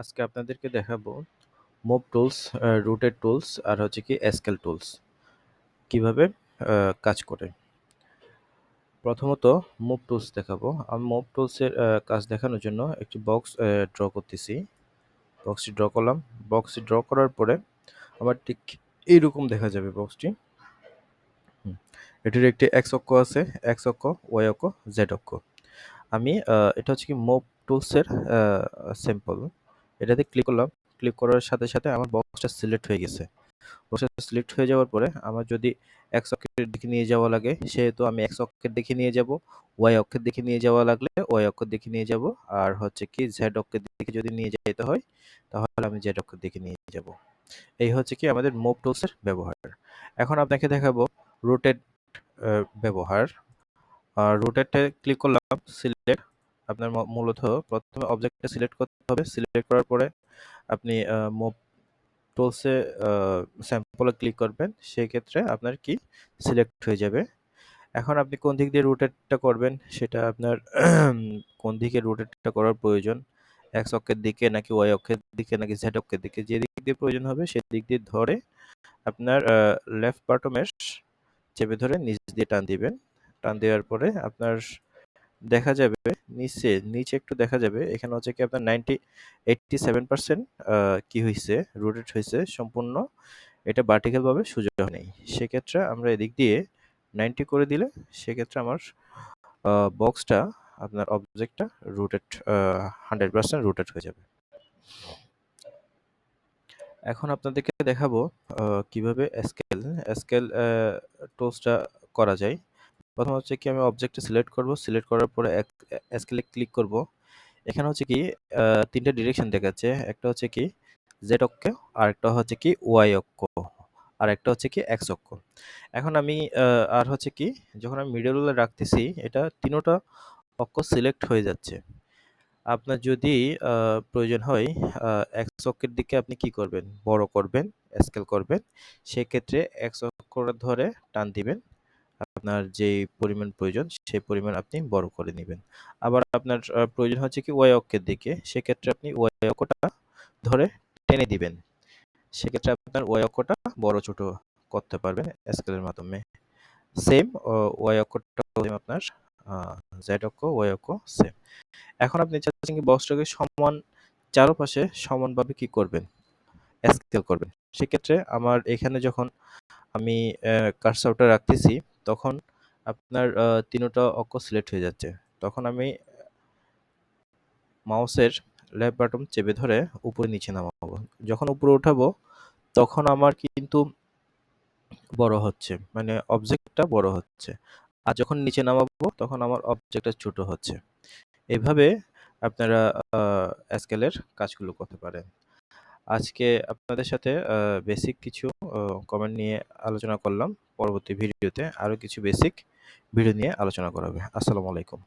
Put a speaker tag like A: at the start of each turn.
A: আজকে আপনাদেরকে দেখাবো move tools, a rooted tools আর হচ্ছে কি এসকেল টুলস কীভাবে কাজ করে। প্রথমত মুভ টুলস দেখাবো। আমি মুভ টুলসের কাজ দেখানোর জন্য একটি বক্স ড্র করতেছি। বক্সটি ড্র করলাম। বক্সটি ড্র করার পরে আমার ঠিক এইরকম দেখা যাবে বক্সটি। এটির একটি এক্স অক্ষ আছে, এক্স অক্ষ, ওয়াই অক্ষ, জেড অক্ষ। আমি এটা হচ্ছে কি মুভ টুলসের স্যাম্পল। এটাতে ক্লিক করলাম। ক্লিক করার সাথে, সাথে আমার বক্সটা সিলেক্ট হয়ে গেছে। বক্সটা সিলেক্ট হয়ে যাওয়ার পরে আমার যদি এক্স অক্ষের দিকে নিয়ে যাওয়া লাগে সেহেতু আমি এক্স অক্ষের দিকে নিয়ে যাব। ওয়াই অক্ষের দিকে নিয়ে যাওয়া লাগলে ওয়াই অক্ষের দিকে নিয়ে যাব। আর হচ্ছে কি জেড অক্ষের দিকে যদি নিয়ে যেতে হয় তাহলে আমি জেড অক্ষের দিকে নিয়ে যাব। এই হচ্ছে কি আমাদের মুভ টুলসের ব্যবহার। এখন আপনাকে দেখাবো রোটেট ব্যবহার। রোটেটে ক্লিক করলাম সিলেক্ট আপনার মূলত প্রথমে অবজেক্টটা সিলেক্ট করতে হবে। সিলেক্ট করার পরে আপনি মুভ টুলসে স্যাম্পলে ক্লিক করবেন। সেক্ষেত্রে আপনার কি সিলেক্ট হয়ে যাবে। এখন আপনি কোন দিক দিয়ে রোটেটটা করবেন সেটা আপনার কোন দিকে রোটেটটা করার প্রয়োজন। এক্স অক্ষের দিকে নাকি ওয়াই অক্ষের দিকে নাকি জেড অক্ষের দিকে যে দিক দিয়ে প্রয়োজন হবে সেদিক দিয়ে ধরে আপনার লেফট বাটমের চেপে ধরে নিচ দিয়ে টান দিবেন। টান দেওয়ার পরে আপনার দেখা যাবে নিচে, নিচে একটু দেখা যাবে এখানে হচ্ছে কি আপনার 90 87% আ কি হইছে রোটেট হয়েছে সম্পূর্ণ। এটা ভার্টিক্যাল সুযোগ নেই সেক্ষেত্রে আমরা এদিক দিয়ে 90 করে দিলে সেক্ষেত্রে আমার বক্সটা আপনার অবজেক্টটা রোটেট আ 100% রোটেট হয়ে যাবে। এখন আপনাদেরকে দেখাবো কীভাবে স্কেল, স্কেল আ টুলসটা করা যায়। প্রথম হচ্ছে কি আমি অবজেক্টটা সিলেক্ট করব। সিলেক্ট করার পরে স্কেলে ক্লিক করব। এখানে হচ্ছে কি আ ৩ টা ডিরেকশন দেখাচ্ছে। একটা হচ্ছে কি জেড অক্ষ, আর একটা হচ্ছে কি ওয়াই অক্ষ, আর একটা হচ্ছে কি এক্স অক্ষ। এখন আমি আর হচ্ছে কি যখন আমি মিডলে রাখতেছি এটা তিনোটা অক্ষ সিলেক্ট হয়ে যাচ্ছে। আপনার যদি প্রয়োজন হয় এক্স অক্ষের দিকে আপনি কি করবেন? বড় করবেন, স্কেল করবেন। সেক্ষেত্রে এক্স অক্ষটা ধরে টান দিবেন। আপনার যে পরিমাণ প্রয়োজন সেই পরিমাণ আপনি বড় করে নেবেন আবার আপনার প্রয়োজন হচ্ছে কি ওয়াই অক্ষের দিকে। সেক্ষেত্রে আপনি ওয়াই অক্ষটা ধরে টেনে দিবেন। সেক্ষেত্রে আপনার ওয়াই অক্ষটা বড় ছোট করতে পারবেন স্কেলের মাধ্যমে। সেম ওয়াই অক্ষটা আপনার জেড অক্ষ, ওয়াই অক্ষ সেম। এখন আপনি চাচ্ছেন কি বক্সটাকে সমান চারপাশে সমানভাবে কি করবেন? স্কেল করবেন। সেক্ষেত্রে আমার এখানে যখন আমি কার্সরটা রাখতেছি তখন আপনার তিনোটা অক্ষ সিলেক্ট হয়ে যাচ্ছে। তখন আমি মাউসের লেফট বাটন চেপে ধরে উপরে নিচে নামাবো। যখন উপরে উঠাবো, তখন আমার কিন্তু বড় হচ্ছে। মানে অবজেক্টটা বড় হচ্ছে। আর যখন নিচে নামাবো, তখন আমার অবজেক্টটা ছোট হচ্ছে। এভাবে আপনারা স্কেলের কাজগুলো করতে পারেন। আজকে আপনাদের সাথে বেসিক কিছু কমেন্ট নিয়ে আলোচনা করলাম। পরবর্তী ভিডিওতে আরও কিছু বেসিক ভিডিও নিয়ে আলোচনা করা হবে। আসসালামু আলাইকুম।